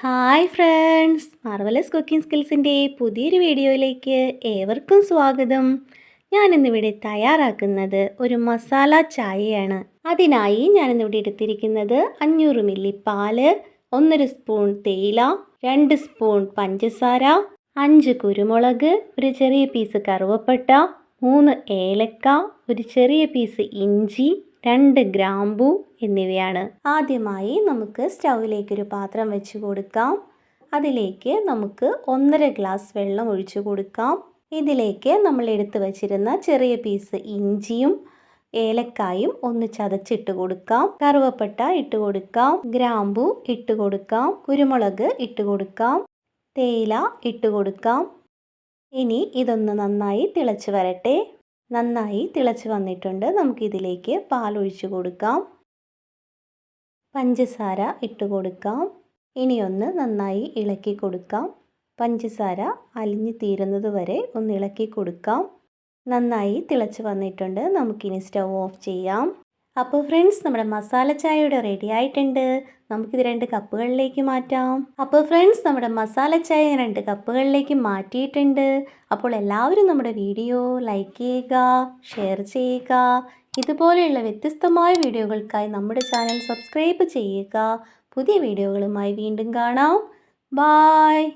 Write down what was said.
Hi friends marvellous cooking സ്കിൽസിന്റെ പുതിയൊരു വീഡിയോയിലേക്ക് ഏവർക്കും സ്വാഗതം. ഞാനിന്നിവിടെ തയ്യാറാക്കുന്നത് ഒരു മസാല ചായയാണ്. അതിനായി ഞാനിന്നിവിടെ എടുത്തിരിക്കുന്നത് അഞ്ഞൂറ് മില്ലി പാൽ ഒന്നര സ്പൂൺ തേയില രണ്ട് സ്പൂൺ പഞ്ചസാര അഞ്ച് കുരുമുളക് ഒരു ചെറിയ പീസ് കറുവപ്പട്ട മൂന്ന് ഏലക്ക ഒരു ചെറിയ പീസ് ഇഞ്ചി രണ്ട് ഗ്രാമ്പു എന്നിവയാണ്. ആദ്യമായി നമുക്ക് സ്റ്റൗവിലേക്ക് ഒരു പാത്രം വെച്ച് കൊടുക്കാം. അതിലേക്ക് നമുക്ക് ഒന്നര ഗ്ലാസ് വെള്ളം ഒഴിച്ചു കൊടുക്കാം. ഇതിലേക്ക് നമ്മൾ എടുത്തു വച്ചിരുന്ന ചെറിയ പീസ് ഇഞ്ചിയും ഏലക്കായും ഒന്ന് ചതച്ചിട്ട് കൊടുക്കാം. കറുവപ്പട്ട ഇട്ട് കൊടുക്കാം. ഗ്രാമ്പു ഇട്ട് കൊടുക്കാം. കുരുമുളക് ഇട്ട് കൊടുക്കാം. തേയില ഇട്ട് കൊടുക്കാം. ഇനി ഇതൊന്ന് നന്നായി തിളച്ച് വരട്ടെ. നന്നായി തിളച്ച് വന്നിട്ടുണ്ട്. നമുക്കിതിലേക്ക് പാലൊഴിച്ച് കൊടുക്കാം. പഞ്ചസാര ഇട്ട് കൊടുക്കാം. ഇനിയൊന്ന് നന്നായി ഇളക്കി കൊടുക്കാം. പഞ്ചസാര അലിഞ്ഞു തീരുന്നത് വരെ ഒന്ന് ഇളക്കി കൊടുക്കാം. നന്നായി തിളച്ച് വന്നിട്ടുണ്ട്. നമുക്കിനി സ്റ്റവ് ഓഫ് ചെയ്യാം. അപ്പോൾ ഫ്രണ്ട്സ് നമ്മുടെ മസാല ചായ ഇവിടെ റെഡി ആയിട്ടുണ്ട്. നമുക്കിത് രണ്ട് കപ്പുകളിലേക്ക് മാറ്റാം. അപ്പോൾ ഫ്രണ്ട്സ് നമ്മുടെ മസാല ചായ രണ്ട് കപ്പുകളിലേക്ക് മാറ്റിയിട്ടുണ്ട്. അപ്പോൾ എല്ലാവരും നമ്മുടെ വീഡിയോ ലൈക്ക് ചെയ്യുക ഷെയർ ചെയ്യുക. ഇതുപോലെയുള്ള വ്യത്യസ്തമായ വീഡിയോകൾക്കായി നമ്മുടെ ചാനൽ സബ്സ്ക്രൈബ് ചെയ്യുക. പുതിയ വീഡിയോകളുമായി വീണ്ടും കാണാം. ബായ്